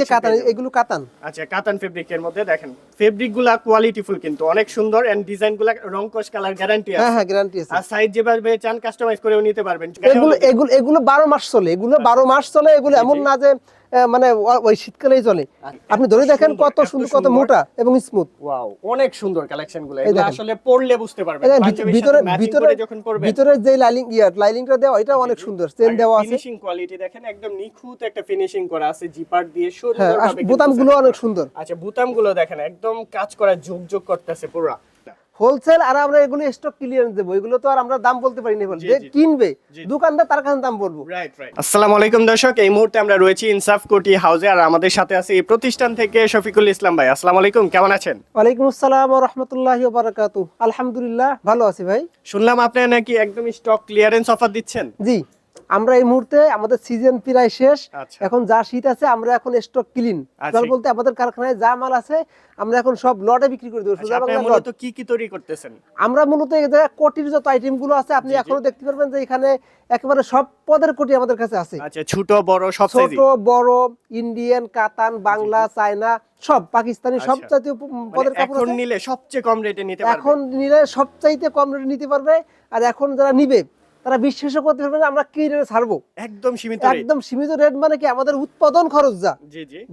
যে কাতান এগুলো কাতান? আচ্ছা কাতান ফেব্রিকের মধ্যে দেখেন। ফেব্রিকগুলা কোয়ালিটিফুল কিন্তু। অনেক সুন্দর এন্ড ডিজাইনগুলা রংকশ কালার গ্যারান্টি হ্যাঁ আছে। হ্যাঁ গ্যারান্টি আছে। আর সাইজ যেভাবে চান কাস্টমাইজ করেও নিতে পারবেন। এগুলো এগুলো এগুলো বারো মাস চলে এগুলো বারো মাস চলে এগুলো এমন না যে মানে ওই শীতকালেই চলে আপনি ধরে দেখেন কত সুন্দর কত মোটা এবং স্মুথ ওয়াও অনেক সুন্দর কালেকশনগুলো। আসলে পরলে বুঝতে পারবেন। ভিতরে ভিতরে যখন ভিতরে যে লাইলিং ইয়ার লাইলিংটা দেওয়া এটা অনেক সুন্দর। চেন দেওয়া আছে। ফিনিশিং কোয়ালিটি দেখেন একদম নিখুঁত একটা ফিনিশিং করা আছে জিপার দিয়ে হ্যাঁ সুন্দর বোতামগুলো অনেক সুন্দর। আচ্ছা বুতামগুলো দেখেন একদম কাজ করা ঝুক করতেছে পুরো। হোলসেল আর আমরা এগুলো স্টক ক্লিয়ারেন্স দেবো। এগুলো তো আর আমরা দাম বলতে পারি না যে কিনবে দোকানদার তার কাছে দাম বলব। রাইট রাইট আসসালামু আলাইকুম দর্শক এই মুহূর্তে আমরা রয়েছি ইনসাফ কোটি হাউসে আর আমাদের সাথে আছে এই প্রতিষ্ঠান থেকে শফিকুল ইসলাম ভাই। আসসালামু আলাইকুম কেমন আছেন? ওয়ালাইকুম আসসালাম ওয়া রাহমাতুল্লাহি ওয়া বারাকাতু আলহামদুলিল্লাহ ভালো আছি ভাই। শুনলাম আপনি নাকি একদম স্টক ক্লিয়ারেন্স অফার দিচ্ছেন। জি। আমরা এই মুহূর্তে আমাদের সিজন প্রায় শেষ। আচ্ছা। এখন যা শীত আছে আমরা এখন স্টক ক্লিন আচ্ছা। বলতে আমাদের কারখানায় যা মাল আছে আমরা এখন সব লটে বিক্রি করে দেবো। আচ্ছা, মূলত কি কি তৈরি করতেছেন? আমরা মূলত কোটির যত আইটেমগুলো আছে আপনি। এখনও দেখতে পারবেন যে এখানে একেবারে সব পদের কোটি আমাদের কাছে আছে। আচ্ছা ছোট বড় সব ছোট বড় ইন্ডিয়ান কাতান বাংলা চায়না সব পাকিস্তানি সব। জাতীয় পদের মানে কাপড় এখন নিলে সবচেয়ে কম রেটে নিতে পারবেন এখন নিলে সবচাইতে কম রেটে নিতে পারবে। আর এখন যারা নিবে তারা বিশ্বাসও করতে পারবে না আমরা কি রেটে ছাড়বো? একদম সীমিত একদম সীমিত রেট মানে কি আমাদের উৎপাদন খরচ যা।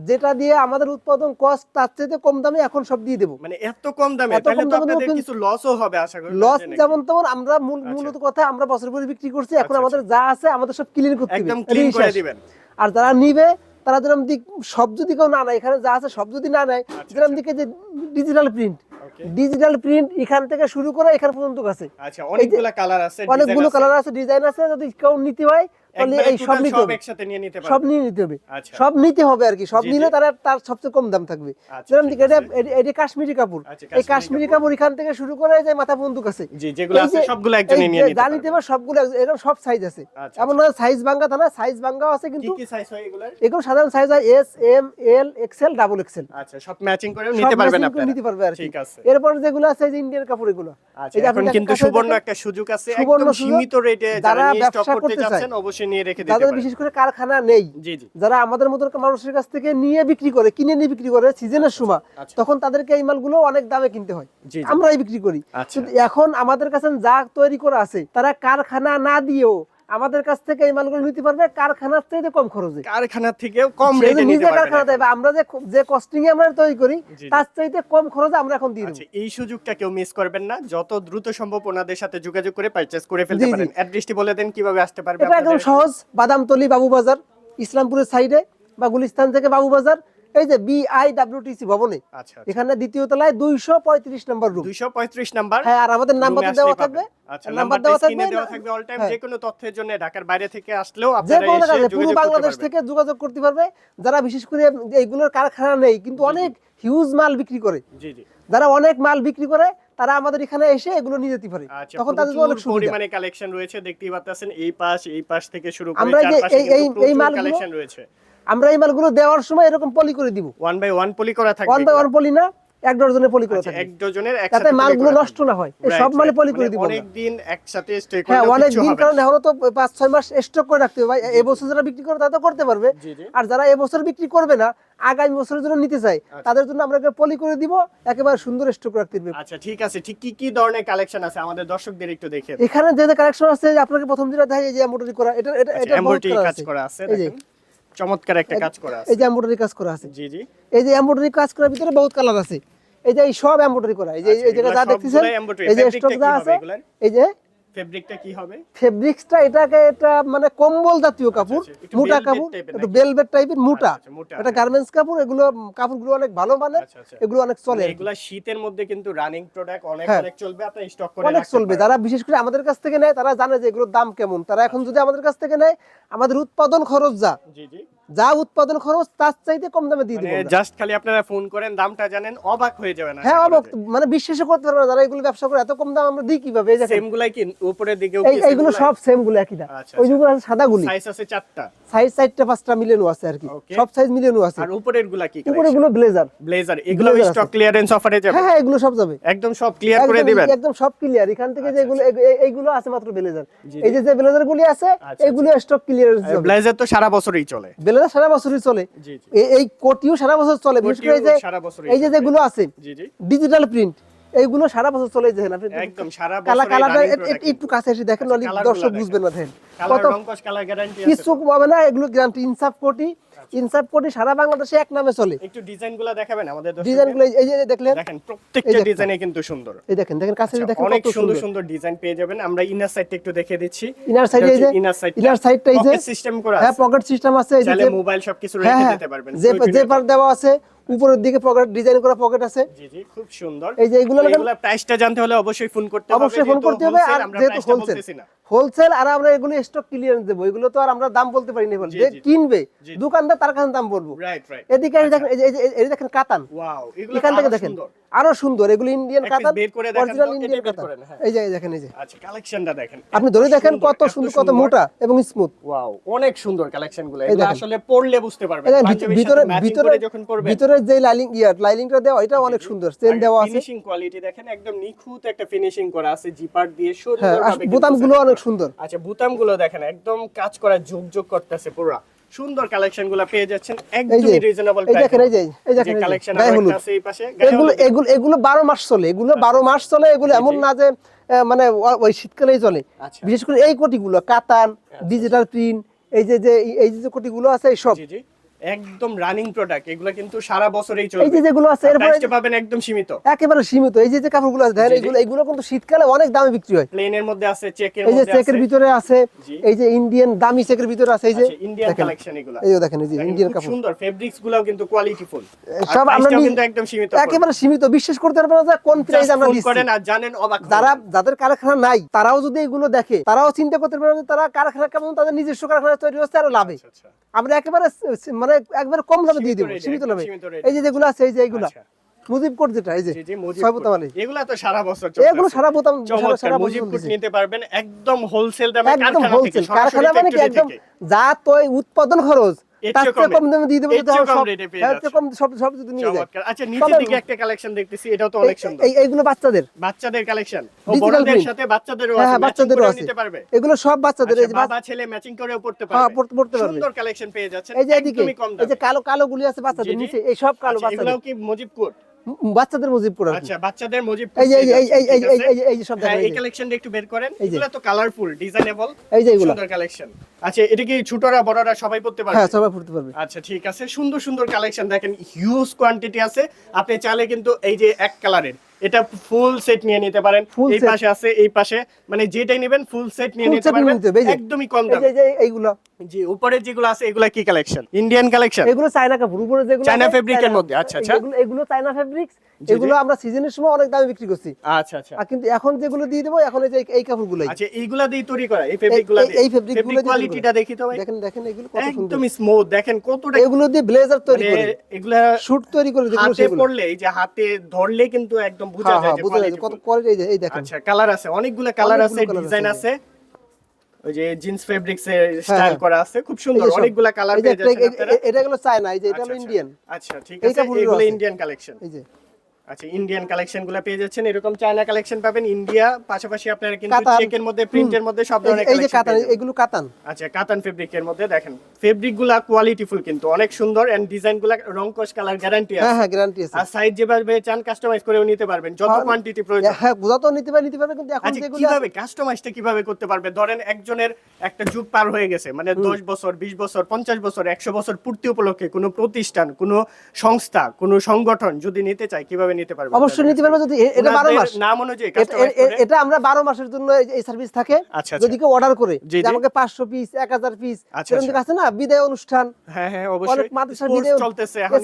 যেটা দিয়ে আমাদের উৎপাদন কস্ট তার চাইতে কম দামে এখন সব দিয়ে দেবো। মানে এত কম দামে তাহলে তো আপনাদের কিছু লসও হবে আশা করি। লস যেমন তেমন আমরা আচ্ছা। মূলত কথা আমরা বছর পরে বিক্রি করছি এখন আচ্ছা, আমাদের যা আছে আমাদের সব ক্লিন করতে হবে। একদম ক্লিন করে দিবেন। আর যারা নিবে তারা যেরকম দিক সব যদি কেউ না নেয় এখানে যা আছে সব যদি না নেয় আচ্ছা, যেরকম আচ্ছা। দিকে যে ডিজিটাল প্রিন্ট ডিজিটাল প্রিন্ট এখান থেকে শুরু করে এখান পর্যন্ত আছে। আচ্ছা অনেকগুলো কালার আছে অনেকগুলো কালার আছে ডিজাইন আছে যদি কেউ নিতে হয় তাহলে এই সব নিতে হবে। একসাথে নিয়ে নিতে সব নিয়ে নিতে হবে। আচ্ছা। সব নিতে হবে আর কি। সব নিলে তারা তার সবচেয়ে কম দাম থাকবে। আচ্ছা, এটা। এটি- কাশ্মীরি কাপড়। আচ্ছা, এই কাশ্মীরি কাপড়। এখান থেকে শুরু করে এই যে মাথা বন্দুক আছে। জি যেগুলো আছে সবগুলো একজনই নিয়ে নিতে যা নিতে সবগুলো এরকম সব সাইজ আছে। এমন না সাইজ ভাঙ্গা তা না সাইজ ভাঙ্গাও আছে কিন্তু কি সাইজ হয় এগুলার? এগুলো সাধারণ সাইজ হয় S M L XL double XL আচ্ছা সব ম্যাচিং করেও নিতে পারবেন আপনারা। নিতে পারবে আর ঠিক আছে। এরপর যেগুলো আছে যে ইন্ডিয়ান কাপড় এগুলো। আচ্ছা এখন কিন্তু সুবর্ণ একটা সুযোগ আছে একদম সীমিত রেটে যারা ব্যবসা করতে করতে চায়, যাচ্ছেন নিয়ে রেখে দিতে যাদের বিশেষ করে কারখানা নেই। জি জি। যারা আমাদের মতো মানুষের কাছ থেকে নিয়ে বিক্রি করে কিনে নিয়ে বিক্রি করে সিজনের সময় আচ্ছা। তখন তাদেরকে এই মালগুলো অনেক দামে কিনতে হয়। আমরাই বিক্রি করি। আচ্ছা। এখন আমাদের কাছে যা তৈরি করা আছে তারা কারখানা না দিয়েও আমাদের কাছ থেকে এই মালগুলো নিতে পারবে কারখানার চাইতে কম খরচে। কারখানার থেকেও কম রেটে নিতে নিজে কারখানা পারবেন দেয় বা আমরা যে যে কস্টিং এ আমরা তৈরি করি। তার চাইতে কম খরচে আমরা এখন দিয়ে আচ্ছা এই সুযোগটা কেউ মিস করবেন না। যত দ্রুত সম্ভব ওনাদের সাথে যোগাযোগ করে পারচেজ করে ফেলতে পারেন। অ্যাড্রেসটি বলে দেন কীভাবে আসতে পারবে এটা একদম সহজ। বাদামতলি বাবুবাজার ইসলামপুরের সাইডে বা গুলিস্তান থেকে বাবুবাজার এই যে বিআইডব্লিউটিসি ভবনে। আচ্ছা এখানে দ্বিতীয় তলায় দুইশো পঁয়ত্রিশ নম্বর রুম 235 নাম্বার হ্যাঁ আর আমাদের নাম্বার দেওয়া থাকবে। আচ্ছা নাম্বার দেওয়া থাকবে দেওয়া থাকবে অল টাইম। যে কোনো তথ্যের জন্য ঢাকার বাইরে থেকে আসলেও আপনারা এসে পুরো বাংলাদেশ থেকে যোগাযোগ করতে পারবে। যারা বিশেষ করে এইগুলোর কারখানা নেই কিন্তু অনেক হিউজ মাল বিক্রি করে। জি জি। যারা অনেক মাল বিক্রি করে তারা আমাদের এখানে এসে এগুলো নিয়ে যেতে পারে। আচ্ছা তখন তাদের অনেক সুবিধা। পরিমাণে কালেকশন রয়েছে দেখতেই পাচ্ছেন এই পাশ এই পাশ থেকে শুরু করে আমরা যে চারপাশে এই- মালগুলো- কালেকশন রয়েছে। আমরা এই মালগুলো দেওয়ার সময় এরকম পলি করে দিব। ওয়ান বাই ওয়ান পলি করা থাকবে ওয়ান বাই ওয়ান পলি না এক ডজনের পলি করে আচ্ছা, থাকবে। এক ডজনের একসাথে মালগুলো নষ্ট না হয় এই সব মালে পলি করে দিব অনেক দিন একসাথে স্টে হ্যাঁ অনেক দিন কারণ। এখনও তো পাঁচ ছয় মাস স্টক করে রাখতে হবে। ভাই এবছর যারা বিক্রি করে তারা তো করতে পারবে। আর যারা এবছর বিক্রি করবে না আগামী বছরের জন্য নিতে চাই তাদের জন্য আমরা একটা পলি করে দিব একেবারে সুন্দর স্টক রাখতে হবে। আচ্ছা ঠিক আছে। ঠিক কি কি ধরনের কালেকশন আছে? আমাদের দর্শকদের একটু দেখে এখানে যে যে কালেকশন আছে আপনাকে প্রথম যেটা দেখাই এই যে এমব্রয়ডারি করা এটা এটা আচ্ছা এমব্রয়ডারি কাজ করা আছে এই দেখেন। চমৎকার একটা কাজ করা আছে। এই যে এমব্রয়ডারি কাজ করা আছে। জি জি। এই যে এমব্রয়ডারি কাজ করার ভিতরে বহুত কালার আছে। এই যে এই সব এমব্রয়ডারি করা। এই যে আচ্ছা, এই যে যা এগুলা দেখতেছেন এই যে স্টক যা আছে এই যে ফেব্রিকটা কি হবে? ফেব্রিক্সটা এটাকে এটা মানে কম্বল জাতীয় কাপড় আচ্ছা, মোটা কাপড় একটু বেলভেট টাইপের মোটা। আচ্ছা, এটা। গার্মেন্টস কাপড় এগুলো কাপড়গুলো অনেক ভালো মানের আচ্ছা, আচ্ছা। এগুলো অনেক চলে। আর শীতের মধ্যে কিন্তু রানিং প্রোডাক্ট অনেক। অনেক চলবে আপনি স্টক করে অনেক চলবে। যারা বিশেষ করে আমাদের কাছ থেকে নেয় তারা জানে যে এগুলোর দাম কেমন। তারা এখন যদি আমাদের কাছ থেকে নেয় আমাদের উৎপাদন খরচ যা জি জি। যা উৎপাদন খরচ তার চাইতে কম দামে দিয়ে দিব মানে জাস্ট খালি আপনারা ফোন করেন দামটা জানেন অবাক হয়ে যাবেন হ্যাঁ অবাক মানে বিশ্বাসই করতে পারবে না যারা এগুলো ব্যবসা করে এত কম দাম আমরা দিই কীভাবে? এই দেখেন। সেম কি উপরের এই এইগুলো সব সেমগুলো একই না আচ্ছা, ওইগুলো আছে সাদা গুলি। সাইজ আছে চারটা। সাইজ চারটা পাঁচটা মিলানো আছে আর কি। সব সাইজ মিলানো আছে। আর উপরেরগুলা কি গুলো ব্লেজার ব্লেজার এগুলো স্টক ক্লিয়ারেন্স অফারে যাবে? হ্যাঁ হ্যাঁ এগুলো সব যাবে। একদম সব ক্লিয়ার করে দিবেন? একদম সব ক্লিয়ার এখান থেকে এইগুলো আছে মাত্র ব্লেজার এই যে যে ব্লেজার গুলি আছে আচ্ছা, এগুলো স্টক ক্লিয়ার যাবে। ব্লেজার তো সারা বছরই চলে। ব্লেজার সারা বছরই চলে। এই- কোটিও সারা বছর চলে। বিশেষ করে এই যে এই যে যেগুলো আছে জি জি। ডিজিটাল প্রিন্ট এইগুলো সারা বছর চলে যায় না। একদম সারা কালা এ- এ- product একটু কাছে এসে দেখেনগুলো দর্শক বুঝবেন না দেখেন। কত রং কস কালার গ্যারান্টি আছে। কিছু পাবে না এগুলো গ্যারান্টি ইনসাফ কোটি। ইনসাফ কোটি সারা বাংলাদেশে এক নামে চলে। একটু ডিজাইনগুলা দেখাবেন আমাদের দর্শকদের? ডিজাইনগুলো এই যে দেখলেন দেখেন প্রত্যেকটা ডিজাইনে কিন্তু সুন্দর। এই দেখেন দেখেন কাছে আচ্ছা, দেখেন অনেক সুন্দর সুন্দর। ডিজাইন পেয়ে যাবেন। আমরা ইনার সাইডটা একটু দেখিয়ে দিচ্ছি। ইনার সাইডে এই যে ইনার সাইড ইনার সাইডটা এই যে সিস্টেম করা হ্যাঁ পকেট সিস্টেম আছে এই যে মোবাইল সবকিছু হ্যাঁ রেখে হ্যাঁ দিতে পারবেন। যে যে পার দেওয়া আছে উপরের দিকে পকেট ডিজাইন করা পকেট আছে। জি জি খুব সুন্দর। এই যে এগুলো এগুলা প্রাইসটা জানতে হলে অবশ্যই ফোন করতে হবে অবশ্যই ফোন করতে হবে। আর যেহেতু হোলসেল হোলসেল আর আমরা এগুলো স্টক ক্লিয়ারেন্স দেবো। এগুলো তো আর আমরা দাম বলতে পারি না বল যে কিনবে দোকানদার তার কাছে দাম এদিকে দেখেন এই দেখেন কাতান। এখান থেকে দেখেন। আরও সুন্দর এগুলো ইন্ডিয়ান কাতান অরিজিনাল ইন্ডিয়ান কাতান। হ্যাঁ। এই যে দেখেন এই যে। আচ্ছা কালেকশনটা দেখেন। আপনি ধরে দেখেন কত সুন্দর কত মোটা এবং স্মুথ ওয়াও অনেক সুন্দর কালেকশনগুলো এগুলো আসলে পড়লে বুঝতে পারবেন ভিতরে ভিতরে যখন পরবেন ভিতরে যে লাইলিং ইয়ার লাইলিংটা দেওয়া এটা অনেক সুন্দর। চেন দেওয়া আছে। ফিনিশিং কোয়ালিটি দেখেন একদম নিখুঁত একটা ফিনিশিং করা আছে জিপার দিয়ে হ্যাঁ সুন্দর আর বোতামগুলো অনেক সুন্দর। আচ্ছা বুতামগুলো দেখেন একদম কাজ করা যোগ যোগ করতেছে পুরো। সুন্দর কালেকশনগুলা পেয়ে যাচ্ছেন একদমই রিজনেবল এই দেখেন এই যে এই দেখেন এই কালেকশন আছে এই পাশে এগুলো এগুলো এগুলো বারো মাস চলে এগুলো বারো মাস চলে এগুলো এমন না যে মানে ওই শীতকালেই চলে। আচ্ছা। বিশেষ করে এই কোটিগুলো কাতান ডিজিটাল প্রিন্ট এই যে যে এই যে যে কোটিগুলো আছে এই সব। জি জি। একদম রানিং প্রোডাক্ট এগুলো কিন্তু সারা বছরই এই চলবে যে যেগুলো আছে এরপরে পাবেন একদম সীমিত। একেবারে সীমিত। এই যে যে কাপড়গুলো আছে দেখেন। এগুলো এগুলো কিন্তু শীতকালে অনেক দামে বিক্রি হয়। প্লেনের মধ্যে আছে চেকের এই যে মধ্যে চেকের ভিতরে আছে এই যে ইন্ডিয়ান দামি চেকের ভিতরে আছে এই যে ইন্ডিয়ান কালেকশন এগুলো। এই যে দেখেন এই যে ইন্ডিয়ান কাপড়। সুন্দর ফেব্রিক্স গুলাও কিন্তু কোয়ালিটিফুল সব আমরা কিন্তু একদম সীমিত একেবারে সীমিত। বিশ্বাস করতে পারবেন না যে কোন প্রাইস আমরা দিচ্ছি করেন আর জানেন অবাক যারা যাদের কারখানা নাই তারাও যদি এগুলো দেখে তারাও চিন্তা করতে পারবে যে তারা কারখানা কেমন তাদের নিজস্ব কারখানা তৈরি হচ্ছে আরও লাভে। আচ্ছা, আচ্ছা। আমরা একেবারে স- একবারে কম দামে দিয়ে দেবো সীমিত এই যে যেগুলো আছে এই যে এইগুলো। আচ্ছা। মুজিব কোট যেটা এই যে জি, জি, মুজিব ছয় বোতাম আলী। এগুলা তো সারা বছর এগুলো সারা বোতাম সারা মুজিব কোট নিতে পারবেন একদম হোলসেল দামে একদম কারখানা থেকে কারখানা মানে কি একদম যা তো উৎপাদন খরচ কমে। দামে দিয়ে দেবো সব। কম সব সব যদি নিয়ে যায়। আচ্ছা নিচের দিকে একটা কালেকশন দেখতেছি এটাও তো অনেক এই- সুন্দর। এই- এইগুলো বাচ্চাদের। বাচ্চাদের কালেকশন ও বড়দের সাথে বাচ্চাদেরও হ্যাঁ আছে হ্যাঁ বাচ্চাদেরও আছে। নিতে পারবে। এগুলো সব বাচ্চাদের এই আচ্ছা, বাবা ছেলে ম্যাচিং করেও পড়তে হ্যাঁ, পারবে। পড়তে- পড়তে পারবে। সুন্দর কালেকশন পেয়ে যাচ্ছেন এই যে এদিকে এই যে কালো কালো গুলি আছে বাচ্চাদের। নিচে এই সব কালো আচ্ছা, বাচ্চাদের। কি মুজিব কোট? উম, বাচ্চাদের মুজিব পুরো আচ্ছা বাচ্চাদের মুজিব এই এই এই এই এই এই এই- সব হ্যাঁ দেখেন এই কালেকশনটা একটু বের করেন। এগুলো তো কালারফুল ডিজাইনেবল এই যে এগুলো। সুন্দর কালেকশন আচ্ছা এটা কি ছোটরা বড়রা সবাই পড়তে পারবে? হ্যাঁ সবাই পড়তে পারবে। আচ্ছা ঠিক আছে। সুন্দর সুন্দর কালেকশন দেখেন। হিউজ কোয়ান্টিটি আছে। আপনি চাইলে কিন্তু এই যে এক কালারের এটা ফুল সেট নিয়ে নিতে পারেন। এই পাশে আছে এই পাশে। মানে যেটাই নেবেন ফুল সেট নিয়ে নিতে পারবেন। একদমই কম দাম এই যে এইগুলো। জি উপরে যেগুলো আছে এগুলো কি কালেকশন ইন্ডিয়ান কালেকশন এগুলো চায়না কাপড় উপরে যেগুলো চায়না চায়না- মধ্যে, আচ্ছা, আচ্ছা। এগুলো চায়না ফেব্রিক্স। এগুলো আমরা সিজনের সময় অনেক দামে বিক্রি করছি। আচ্ছা আচ্ছা। কিন্তু এখন যেগুলো দিয়ে দেবো এখন এই এই কাপড়গুলোই। আচ্ছা এইগুলা দিয়ে তৈরি করা এই এই- কোয়ালিটিটা দেখি তো ভাই। দেখেন দেখেন এগুলো কত সুন্দর। একদম স্মুথ দেখেন কতটা এগুলো দিয়ে ব্লেজার তৈরি মানে করে। এগুলা শুট তৈরি করে যেগুলো হাতে পড়লে এই যে হাতে ধরলে কিন্তু একদম বোঝা হ্যাঁ যায় হ্যাঁ বুঝা যায় কত। কোয়ালিটি এই যে এই দেখেন। আচ্ছা কালার আছে অনেকগুলো কালার আছে ডিজাইন আছে, ওই যে জিন্স ফেব্রিক্স এর স্টাইল। করা আছে খুব সুন্দর। অনেকগুলো কালার পেয়ে যাচ্ছেন আপনারা। এটা হলো চায়না এই যে এটা আচ্ছা, হলো আচ্ছা। ইন্ডিয়ান আচ্ছা ঠিক আছে এগুলো ইন্ডিয়ান কালেকশন এই যে। আচ্ছা ইন্ডিয়ান কালেকশনগুলো পেয়ে যাচ্ছেন এরকম চায়না কালেকশন পাবেন ইন্ডিয়া পাশাপাশি আপনারা কিন্তু। চেকের মধ্যে প্রিন্টের মধ্যে সব ধরনের এই যে কাতান এগুলো কাতান। আচ্ছা কাতান ফেব্রিকের মধ্যে দেখেন ফেব্রিকগুলা কোয়ালিটিফুল কিন্তু অনেক সুন্দর এন্ড ডিজাইনগুলা রং কস কালার গ্যারান্টি হ্যাঁ আছে হ্যাঁ হ্যাঁ গ্যারান্টি আছে। আর সাইজ যেভাবে চান কাস্টমাইজ করেও নিতে পারবেন যত হ্যাঁ, কোয়ান্টিটি প্রয়োজন। হ্যাঁ যত নিতে পারে নিতে পারবে কিন্তু এখন আচ্ছা যেগুলো কীভাবে কাস্টমাইজটা কীভাবে করতে পারবে ধরেন একজনের একটা যুগ পার হয়ে গেছে মানে দশ বছর বিশ বছর পঞ্চাশ বছর একশো বছর পূর্তি উপলক্ষে কোনো প্রতিষ্ঠান কোনো সংস্থা কোনো সংগঠন যদি নিতে চায় কীভাবে নিতে পারবে অবশ্যই নিতে পারবে যদি এটা বারো ওনাদের মাস। নাম অনুযায়ী এটা- করে- আমরা বারো মাসের জন্য এই- সার্ভিস থাকে। আচ্ছা, আচ্ছা। যদি কেউ অর্ডার করে যে আমাকে পাঁচশো পিস এক হাজার পিস আচ্ছা, এরকম আচ্ছা। আছে না? বিদায় অনুষ্ঠান। হ্যাঁ হ্যাঁ অনেক মাদ্রাসার বিদায় চলতেছে এখন।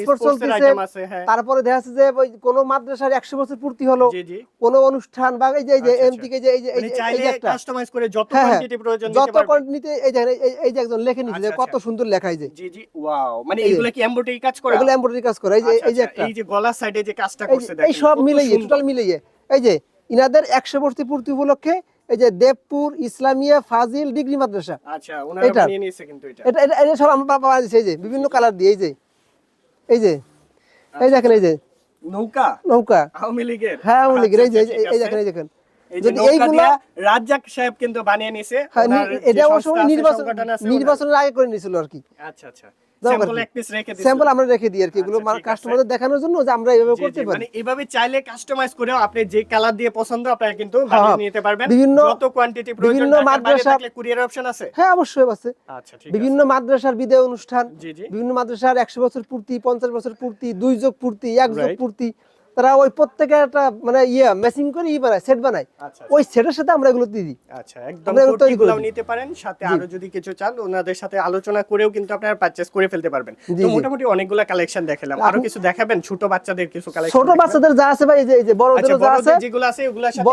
আইটেম আছে হ্যাঁ। তারপরে দেখা যাচ্ছে যে ওই কোনো মাদ্রাসার একশো বছর পূর্তি হলো। জি জি। কোনো অনুষ্ঠান বা এই যে এই যে আচ্ছা, যে এই যে এই যে- একটা। কাস্টমাইজ করে যত হ্যাঁ, হ্যাঁ। কোয়ান্টিটি প্রয়োজন যত নিতে এই যে এই- যে একজন লেখে আচ্ছা, কত আচ্ছা। সুন্দর লেখা এই যে। জি জি। ওয়াও মানে এগুলা কি এমব্রয়ডারি কাজ করা? এগুলো এমব্রয়ডারি কাজ করে। এই যে আচ্ছা, এই যে আচ্ছা, একটা। এই যে গলার সাইডে যে কাজটা দেখেন এই সব মিলিয়ে টোটাল মিলিয়ে। এই যে ইনাদের একশো বর্ষী পূর্তি উপলক্ষে এই যে দেবপুর ইসলামিয়া ফাজিল ডিগ্রি মাদ্রাসা। আচ্ছা এটা। সব আমরা বাবা এই যে বিভিন্ন কালার দিয়ে এই যে। এই যে এই দেখেন এই যে। নৌকা? নৌকা। আওয়ামী লীগের? হ্যাঁ আওয়ামী লীগের এই যে আচ্ছা, এই। দেখেন এই দেখেন। যদি এইগুলা রাজ্জাক সাহেব কিন্তু বানিয়ে নিছে হ্যাঁ, এটা অবশ্য নির্বাচন নির্বাচনের আগে করে নিয়েছিল আর কি। আচ্ছা আচ্ছা। স্যাম্পল আমরা রেখে দিই আর কি এগুলো আচ্ছা, ঠিক আছে। কাস্টমারদের দেখানোর জন্য যে আমরা এইভাবে করতে পারি। মানে এভাবে চাইলে কাস্টমাইজ করেও আপনি যে কালার দিয়ে পছন্দ আপনারা কিন্তু হ্যাঁ, নিতে পারবেন। বিভিন্ন- যত কোয়ান্টিটি প্রয়োজন বিভিন্ন মাদ্রাসা- কুরিয়ার অপশন আছে। হ্যাঁ অবশ্যই আছে। আচ্ছা ঠিক বিভিন্ন মাদ্রাসার বিদায় অনুষ্ঠান বিভিন্ন মাদ্রাসার একশো বছর পূর্তি পঞ্চাশ বছর পূর্তি দুই যোগ পূর্তি এক যোগ পূর্তি তারা ওই প্রত্যেকে একটা মানে ইয়ে মেসিং করে ই বানায় সেট বানায়। আচ্ছা ওই সেটের সাথে আমরা এগুলো দিয়ে দিই। আচ্ছা একদম। নিতে পারেন সাথে আরও যদি কিছু চান ওনাদের সাথে আলোচনা করেও কিন্তু আপনারা পারচেজ করে ফেলতে পারবেন। তো। মোটামুটি অনেকগুলা কালেকশন দেখালাম। আরও কিছু দেখাবেন? ছোট বাচ্চাদের কিছু কালেকশন ছোট বাচ্চাদের যা আছে ভাই এই যে আচ্ছা বড়দের যা আছে যেগুলো আছে ওগুলোর সাথে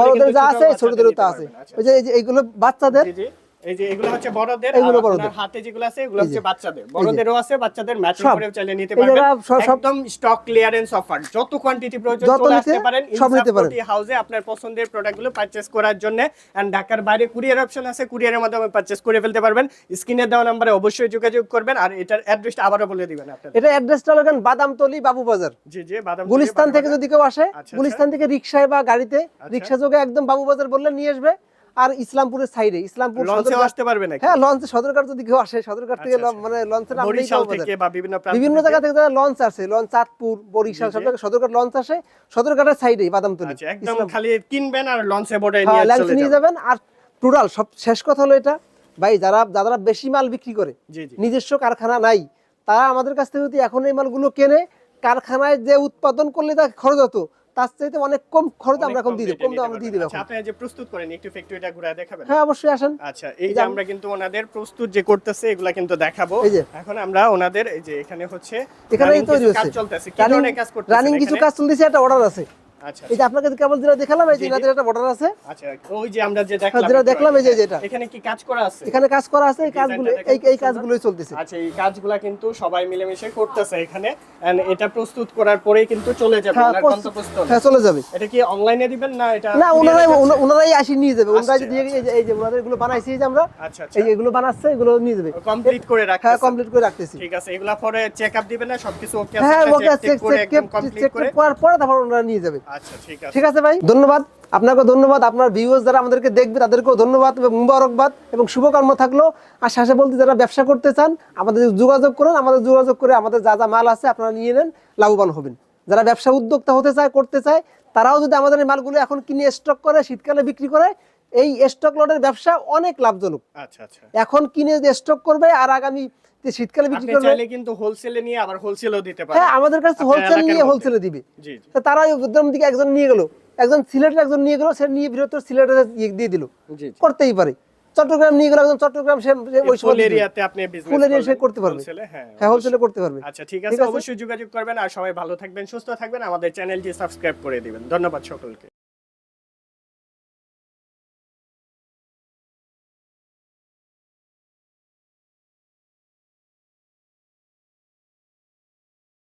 বড়দের যা আছে ছোটদেরও তা আছে। আচ্ছা, ওই যে যে এইগুলো বাচ্চাদের জি, জি। এই যে এগুলো হচ্ছে বড়দের এগুলো বড়দের। হাতে যেগুলো আছে এগুলো হচ্ছে বাচ্চাদের। বড়দেরও আছে বাচ্চাদের ম্যাচিং। করেও চাইলে নিতে পারবেন। একদম স্টক ক্লিয়ারেন্স অফার যত কোয়ান্টিটি প্রয়োজন চলে আসতে পারেন সব নিতে পারেন। হাউসে আপনার পছন্দের প্রোডাক্টগুলো পারচেজ করার জন্য। এন্ড ঢাকার বাইরে কুরিয়ার অপশন আছে কুরিয়ারের মাধ্যমে পারচেজ করে ফেলতে পারবেন। স্ক্রিনে দেওয়া নম্বরে অবশ্যই যোগাযোগ করবেন। আর এটার অ্যাড্রেসটা আবারও বলে দিবেন এটা অ্যাড্রেসটা এখানে বাদামতলি বাবু বাজার জি জি বাদাম গুলিস্তান থেকে যদি কেউ আসে আচ্ছা, গুলিস্তান থেকে রিক্সায় বা গাড়িতে আচ্ছা। রিক্সা যোগে একদম বাবু বাজার বললে নিয়ে আসবে। আর ইসলামপুরের সাইডে ইসলামপুর লঞ্চেও আসতে পারবে নাকি? হ্যাঁ লঞ্চে সদরঘাট যদি কেউ আসে সদরঘাট থেকে আচ্ছা, আচ্ছা। মানে বরিশাল থেকে বা বিভিন্ন বিভিন্ন জায়গা থেকে যারা লঞ্চ আসে লঞ্চ চাঁদপুর বরিশাল সব জায়গায় সদরঘাট লঞ্চ আসে সদরঘাটের সাইডেই বাদামতলি। আচ্ছা একদম খালি কিনবেন আর লঞ্চে নিয়ে লঞ্চে নিয়ে যাবেন। আর টোটাল সব শেষ কথা হলো এটা। ভাই যারা যারা বেশি মাল বিক্রি করে নিজস্ব কারখানা নাই তারা আমাদের কাছ থেকে যদি এখন এই মালগুলো কেনে কারখানায় যে উৎপাদন করলে তার খরচ হতো তার চাইতে অনেক কম খরচ আমরা এখন কম দিয়ে দেবো কম দাম আমরা দিয়ে দেবো আচ্ছা আপনি যে প্রস্তুত করেন একটু ফ্যাক্টরিটা ঘুরে দেখাবেন। হ্যাঁ অবশ্যই আসেন। আচ্ছা এই যে আমরা কিন্তু ওনাদের প্রস্তুত যে করতেছে এগুলা কিন্তু দেখাবো। এখন আমরা ওনাদের এই যে এখানে হচ্ছে এখানে তৈরি হচ্ছে কাজ চলতেছে। কি ধরনের কাজ করতেছে রানিং কিছু কাজ চলতেছে একটা অর্ডার আছে। আচ্ছা এই যে আপনাকে কেবল যেটা দেখালাম এই যে জি, জি। এনাদের একটা অর্ডার আছে। আচ্ছা ওই যে আমরা যে দেখলাম যেটা দেখলাম এই যে যেটা। এখানে কি কাজ করা আছে? এখানে কাজ করা আছে এই কাজগুলো এই এই কাজগুলোই চলতেছে। আচ্ছা এই কাজগুলা কিন্তু সবাই মিলেমিশে করতেছে এখানে। And এটা প্রস্তুত করার পরেই কিন্তু চলে যাবে হ্যাঁ হ্যাঁ চলে যাবে। এটা কি অনলাইনে দিবেন না এটা না ওনারাই এ যাচ্ছে? ওনা- ওনারাই আসি নিয়ে যাবে। দিয়ে এই যে এই ওনাদের এগুলো বানাইছে এই যে আমরা আচ্ছা এই এগুলো বানাচ্ছে এগুলো নিয়ে যাবে। কমপ্লিট করে হ্যাঁ কমপ্লিট করে রাখতেছি। ঠিক আছে এগুলা পরে দিবেন না সবকিছু ওকে হ্যাঁ ওকে চেক করে একদম কমপ্লিট চেক করার পরে তারপর ওনারা নিয়ে যাবে। আচ্ছা ঠিক আছে। ভাই, ধন্যবাদ। আপনাকে ধন্যবাদ। আপনার ভিউয়ার্স যারা আমাদেরকে দেখবে, তাদেরকেও ধন্যবাদ এবং মুবারকবাদ এবং শুভকামনা থাকল। আর শেষে বলতে যারা ব্যবসা করতে চান, আমাদের যোগাযোগ করুন, আমাদের যোগাযোগ করে আমাদের যা যা মাল আছে আপনারা নিয়ে নেন, লাভবান হবেন। যারা ব্যবসা উদ্যোক্তা হতে চায়, করতে চায়, তারাও যদি আমাদের মালগুলো এখন কিনে স্টক করে, শীতকালে বিক্রি করে এই স্টক লটের ব্যবসা অনেক লাভজনক। আচ্ছা আচ্ছা। এখন কিনে স্টক করবে আর আগামী শীতকালে বিক্রি করবে চাইলে কিন্তু হোলসেলে নিয়ে আবার হোলসেলও দিতে পারেন। হ্যাঁ আমাদের কাছে হোলসেল নিয়ে। হোলসেলে দিবে। তারা উদ্যম দিকে একজন নিয়ে গেল। একজন সিলেটের একজন নিয়ে গেল সে নিয়ে বৃহত্তর দিয়ে দিল। করতেই পারে। চট্টগ্রাম নিয়ে গেল একজন চট্টগ্রাম সে ওই ফুল এরিয়াতে আপনি বিজনেস ফুল area সে করতে পারবে। হ্যাঁ হ্যাঁ হোলসেলে করতে পারবে। আচ্ছা ঠিক আছে। অবশ্যই যোগাযোগ করবেন আর সবাই ভালো থাকবেন সুস্থ থাকবেন। আমাদের চ্যানেলটি সাবস্ক্রাইব করে দিবেন। ধন্যবাদ সকলকে।